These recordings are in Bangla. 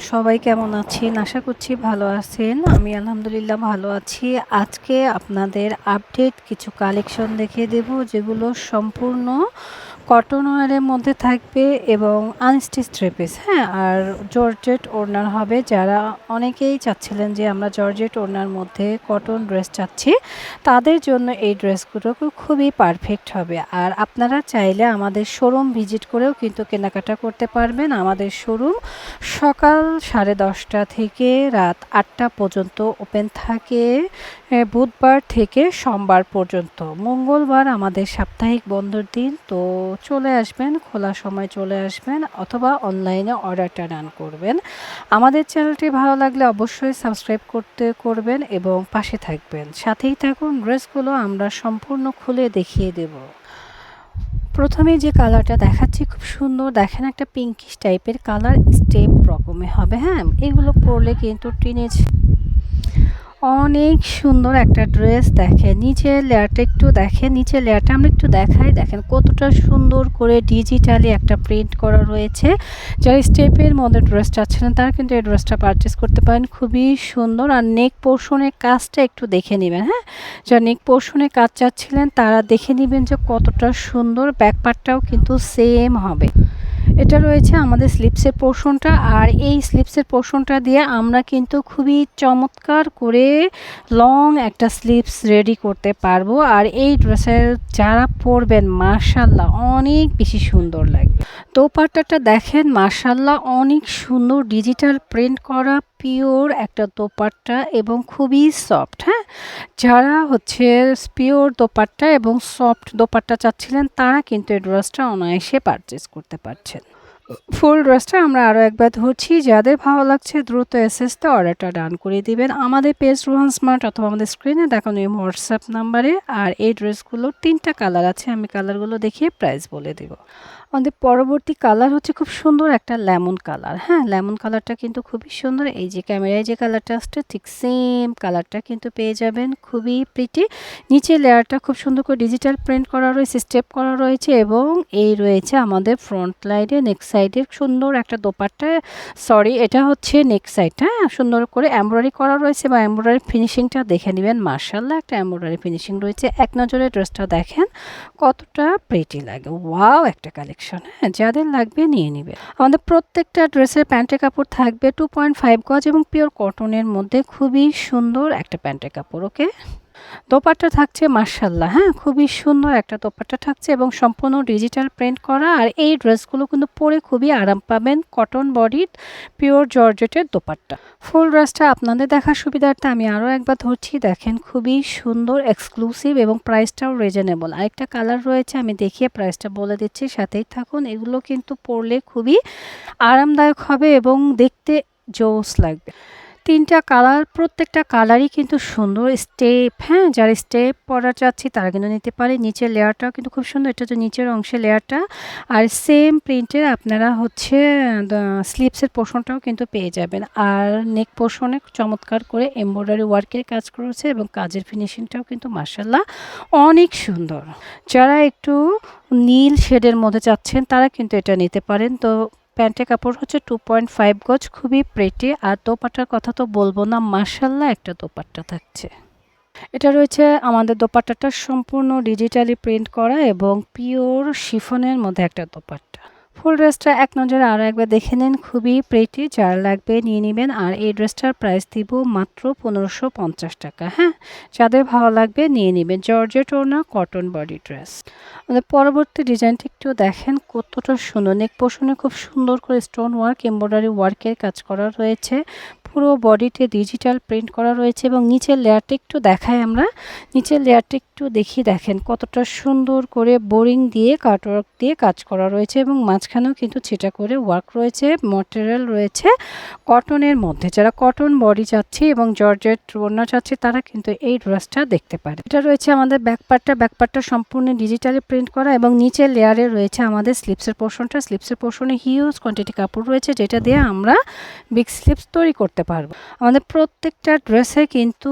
সবাই কেমন আছেন? আশা করছি ভালো আছেন। আমি আলহামদুলিল্লাহ ভালো আছি। আজকে আপনাদের আপডেট কিছু কালেকশন দেখিয়ে দেব, যেগুলো সম্পূর্ণ কটন ওয়ারের মধ্যে থাকবে এবং আনস্টিচ ট্রেপিস হ্যাঁ? আর জর্জেট ওড়নার হবে যারা অনেকেই চাচ্ছিলেন যে আমরা জর্জেট ওড়নার মধ্যে কটন ড্রেস চাচ্ছি, তাদের জন্য এই ড্রেসগুলো খুবই পারফেক্ট হবে। আর আপনারা চাইলে আমাদের শোরুম ভিজিট করেও কিন্তু কেনাকাটা করতে পারবেন। আমাদের শোরুম সকাল সাড়ে দশটা থেকে রাত আটটা পর্যন্ত ওপেন থাকে বুধবার থেকে সোমবার পর্যন্ত। মঙ্গলবার আমাদের সাপ্তাহিক বন্ধর দিন, তো চলে আসবেন, খোলা সময় চলে আসবেন অথবা অনলাইনে অর্ডারটা ডান করবেন। আমাদের চ্যানেলটি ভালো লাগলে অবশ্যই সাবস্ক্রাইব করতে করবেন এবং পাশে থাকবেন। সাথেই থাকুন, ড্রেসগুলো আমরা সম্পূর্ণ খুলে দেখিয়ে দেব। প্রথমে যে কালারটা দেখাচ্ছি খুব সুন্দর। দেখেন একটা পিঙ্কিশ টাইপের কালার স্টেপ রকমের হবে হ্যাঁ? এগুলো পরলে কিন্তু টিনেজ অনেক সুন্দর একটা ড্রেস দেখেন। নিচের লেয়ারটা একটু দেখেন। নিচের লেয়ারটা আমরা একটু দেখাই। দেখেন কতটা সুন্দর করে ডিজিটালি একটা প্রিন্ট করা রয়েছে। যারা স্টেপের মধ্যে ড্রেস চাচ্ছিলেন তারা কিন্তু এই ড্রেসটা পারচেস করতে পারেন। খুবই সুন্দর। আর নেক পোর্শনের কাজটা একটু দেখে নেবেন হ্যাঁ? যারা নেক পোর্শনের কাজ চাচ্ছিলেন, তারা দেখে নেবেন যে কতটা সুন্দর। ব্যাক পার্টটাও কিন্তু সেম হবে। এটা রয়েছে আমাদের স্লিপসের পোর্শনটা আর এই স্লিপসের পোর্শনটা দিয়ে আমরা কিন্তু খুবই চমৎকার করে লং একটা স্লিপস রেডি করতে পারব। আর এই ড্রেসের যারা পরবেন মার্শাল্লাহ অনেক বেশি সুন্দর লাগবে। দোপাট্টাটা দেখেন মার্শাল্লাহ অনেক সুন্দর ডিজিটাল প্রিন্ট করা পিওর একটা দোপাট্টা এবং খুবই সফট হ্যাঁ? যারা হচ্ছে পিওর দোপাট্টা এবং সফট দোপাট্টা চাচ্ছিলেন, তারা কিন্তু এই ড্রেসটা অনায়াসে পারচেস করতে পারছেন। ফুল ড্রেসটা আমরা আরও একবার ধরছি, যাদের ভালো লাগছে দ্রুত এসএসতে অর্ডারটা ডান করে দিবেন। আমাদের পেজ রোহান স্মার্ট অথবা আমাদের স্ক্রিনে দেখানো এই হোয়াটসঅ্যাপ নাম্বারে আর এই ড্রেসগুলোর তিনটা কালার আছে, আমি কালারগুলো দেখিয়ে প্রাইস বলে দেব। আমাদের পরবর্তী কালার হচ্ছে খুব সুন্দর একটা লেমন কালার হ্যাঁ লেমন কালারটা কিন্তু খুবই সুন্দর। এই যে ক্যামেরায় যে কালারটা আসছে, ঠিক সেম কালারটা কিন্তু পেয়ে যাবেন। খুবই প্রিটি নিচে লেয়ারটা খুব সুন্দর করে ডিজিটাল প্রিন্ট করা রয়েছে স্টেপ করা রয়েছে এবং এই রয়েছে আমাদের ফ্রন্ট লাইডে নেক সাইডে সুন্দর একটা দোপাট্টা। সরি এটা হচ্ছে নেক সাইড হ্যাঁ সুন্দর করে এমব্রয়ডারি করা রয়েছে বা এমব্রয়ডারি ফিনিশিংটা দেখে নেবেন। মার্শাল্লাহ একটা এমব্রয়ডারি ফিনিশিং রয়েছে। এক নজরে ড্রেসটা দেখেন, কতটা প্রিটি লাগে। ওয়াও একটা কালেকশন। হ্যাঁ যাদের লাগবে নিয়ে নিবে। আমাদের প্রত্যেকটা ড্রেসের প্যান্টের কাপড় থাকবে টু পয়েন্ট ফাইভ গজ এবং পিওর কটনের মধ্যে খুবই সুন্দর একটা প্যান্টের কাপড় ওকে দোপাট্টা থাকছে মার্শাল্লাহ হ্যাঁ? খুবই সুন্দর একটা দোপাট্টা থাকছে এবং সম্পূর্ণ ডিজিটাল প্রিন্ট করা। আর এই ড্রেসগুলো কিন্তু পরে খুবই আরাম পাবেন কটন বডির পিওর জর্জেটের দোপাট্টা ফুল ড্রেসটা আপনাদের দেখার সুবিধার্থে আমি আরও একবার ধরছি, দেখেন খুবই সুন্দর এক্সক্লুসিভ এবং প্রাইসটাও রিজনেবল আরেকটা কালার রয়েছে, আমি দেখিয়ে প্রাইসটা বলে দিচ্ছি, সাথেই থাকুন। এগুলো কিন্তু পরলে খুবই আরামদায়ক হবে এবং দেখতে জোস লাগবে। তিনটা কালার, প্রত্যেকটা কালারই কিন্তু সুন্দর। স্টেপ হ্যাঁ যারা স্টেপ পরা চাচ্ছি তারা কিন্তু নিতে পারে। নিচের লেয়ারটাও কিন্তু খুব সুন্দর। এটা হচ্ছে নিচের অংশের লেয়ারটা। আর সেম প্রিন্টের আপনারা হচ্ছে স্লিপসের পোর্শনটাও কিন্তু পেয়ে যাবেন। আর নেক পোর্শনে চমৎকার করে এমব্রয়ডারি ওয়ার্কের কাজ করেছে এবং কাজের ফিনিশিংটাও কিন্তু মার্শাল্লাহ অনেক সুন্দর। যারা একটু নীল শেডের মধ্যে চাচ্ছেন তারা কিন্তু এটা নিতে পারেন। তো প্যান্টের কাপড় হচ্ছে টু পয়েন্ট ফাইভ গজ, খুবই প্রেটি আর দোপাট্টার কথা তো বলব না মার্শাল্লাহ একটা দোপাট্টা থাকছে। এটা রয়েছে আমাদের দোপাট্টাটা সম্পূর্ণ ডিজিটালি প্রিন্ট করা এবং পিওর শিফনের মধ্যে একটা দোপাট্টা। ফুল ড্রেসটা এক নজরে আরও একবার দেখে নিন। খুবই প্রেটি যার লাগবে নিয়ে নেবেন। আর এই ড্রেসটার প্রাইস দিব মাত্র পনেরোশো পঞ্চাশ টাকা হ্যাঁ? যাদের ভালো লাগবে নিয়ে নেবেন। জর্জেট না কটন বডি ড্রেস আমাদের পরবর্তী ডিজাইনটি একটু দেখেন, কতটা সুন্দর। নেক পোষণে খুব সুন্দর করে স্টোন ওয়ার্ক এমব্রয়ডারি ওয়ার্কের কাজ করা রয়েছে। পুরো বডিতে ডিজিটাল প্রিন্ট করা রয়েছে এবং নিচের লেয়ারটা একটু দেখাই আমরা। নিচের লেয়ারটা একটু দেখি দেখেন, কতটা সুন্দর করে বোরিং দিয়ে, কাটওয়ার্ক দিয়ে কাজ করা রয়েছে এবং মাঝখানেও কিন্তু ছিটা করে ওয়ার্ক রয়েছে, মটেরিয়াল রয়েছে কটনের মধ্যে। যারা কটন বডি চাচ্ছে এবং জর্জেট ওড়না চাচ্ছে, তারা কিন্তু এই ড্রেসটা দেখতে পারে। এটা রয়েছে আমাদের ব্যাকপার্টটা ব্যাকপার্টটা সম্পূর্ণ ডিজিটালি প্রিন্ট করা এবং নিচের লেয়ারে রয়েছে আমাদের স্লিপসের পোর্শনটা স্লিপসের পোর্শনে হিউজ কোয়ান্টিটি কাপড় রয়েছে, যেটা দিয়ে আমরা বিগ স্লিপস তৈরি করতে পারব। আমাদের প্রত্যেকটা ড্রেসে কিন্তু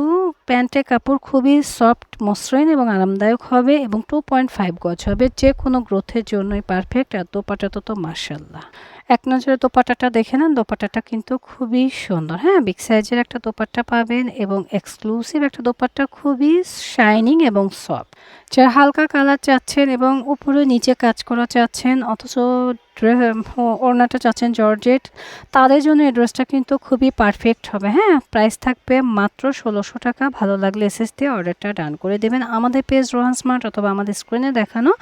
প্যান্টের কাপড় খুবই সফট, মসৃণ এবং আরামদায়ক হবে এবং টু পয়েন্ট ফাইভ গজ হবে। যে কোনো গ্রোথের জন্যই পারফেক্ট আর দোপাটা তো মার্শাল্লাহ এক নজরে দোপাট্টাটা দেখে নেন। দোপাট্টাটা কিন্তু খুবই সুন্দর। হ্যাঁ বিগ সাইজের একটা দোপাট্টা পাবেন এবং এক্সক্লুসিভ একটা দোপাট্টা খুবই শাইনিং এবং সফট যারা হালকা কালার চাচ্ছেন এবং উপরে নিচে কাজ করা চাচ্ছেন অথচ ড্রে- ওড়নাটা চাচ্ছেন জর্জেট, তাদের জন্য এই ড্রেসটা কিন্তু খুবই পারফেক্ট হবে। হ্যাঁ প্রাইস থাকবে মাত্র ষোলোশো টাকা। ভালো লাগলে এসএস দিয়ে অর্ডারটা ডান করে দেবেন। আমাদের পেজ রোহান স্মার্ট অথবা আমাদের স্ক্রিনে দেখানো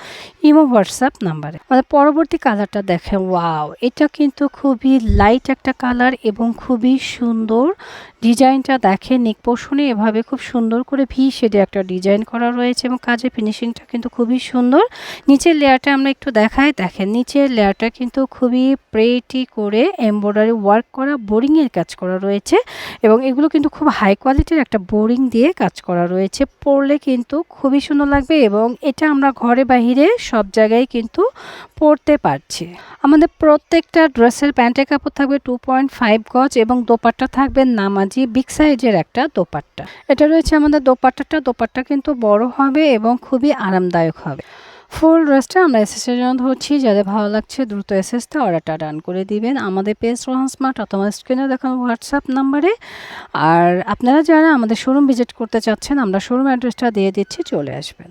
ইমো হোয়াটসঅ্যাপ নাম্বারে আমাদের পরবর্তী কালারটা দেখেন। ওয়াও এটা কিন্তু খুবই লাইট একটা কালার এবং খুবই সুন্দর ডিজাইনটা দেখেন, নিক পোষণে এভাবে খুব সুন্দর করে ভি শেডে একটা ডিজাইন করা রয়েছে এবং কাজের ফিনিশিংটা কিন্তু খুবই সুন্দর। নিচের লেয়ারটা আমরা একটু দেখাই। দেখেন, নিচের লেয়ারটা কিন্তু খুবই প্রেটি করে এমব্রয়ডারি ওয়ার্ক করা বোরিংয়ের কাজ করা রয়েছে এবং এগুলো কিন্তু খুব হাই কোয়ালিটির একটা বোরিং দিয়ে কাজ করা রয়েছে। পরলে কিন্তু খুবই সুন্দর লাগবে এবং এটা আমরা ঘরে বাহিরে সব জায়গায় কিন্তু পরতে পারছি। আমাদের প্রত্যেকটা ড্রেসের প্যান্টের কাপড় থাকবে টু পয়েন্ট ফাইভ গজ এবং দোপাট্টা থাকবে নামাজি বিগ সাইজের একটা দোপাট্টা। এটা রয়েছে আমাদের দোপাট্টাটা। দোপাট্টা কিন্তু বড় হবে এবং খুবই আরামদায়ক হবে। ফুল ড্রেসটা আমরা এসএসের জন্য ধরছি। যাদের ভালো লাগছে দ্রুত এসএসতে অর্ডারটা ডান করে দিবেন। আমাদের পেজ রোহান স্মার্ট অথবা স্ক্রিনে দেখানো হোয়াটসঅ্যাপ নাম্বারে আর আপনারা যারা আমাদের শোরুম ভিজিট করতে চাচ্ছেন, আমরা শোরুম অ্যাড্রেসটা দিয়ে দিচ্ছি, চলে আসবেন।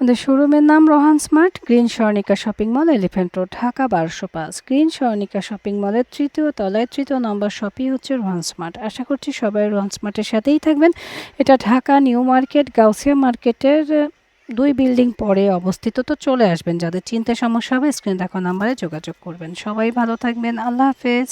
আমাদের শোরুমের নাম Rohan smart, green Swarnika shopping mall elephant road, Dhaka বারোশো পাঁচ। গ্রিন স্বর্ণিকা শপিং মলের তৃতীয় তলায় তৃতীয় নম্বর শপই হচ্ছে রোহান স্মার্ট। আশা করছি সবাই রোহান স্মার্টের সাথেই থাকবেন। এটা ঢাকা নিউ মার্কেট, গাউসিয়া মার্কেটের দুই বিল্ডিং পরে অবস্থিত। তো চলে আসবেন, যাদের চিন্তা সমস্যা হবে, স্ক্রিন দেখো নাম্বারে যোগাযোগ করবেন। সবাই ভালো থাকবেন, আল্লাহ হাফেজ।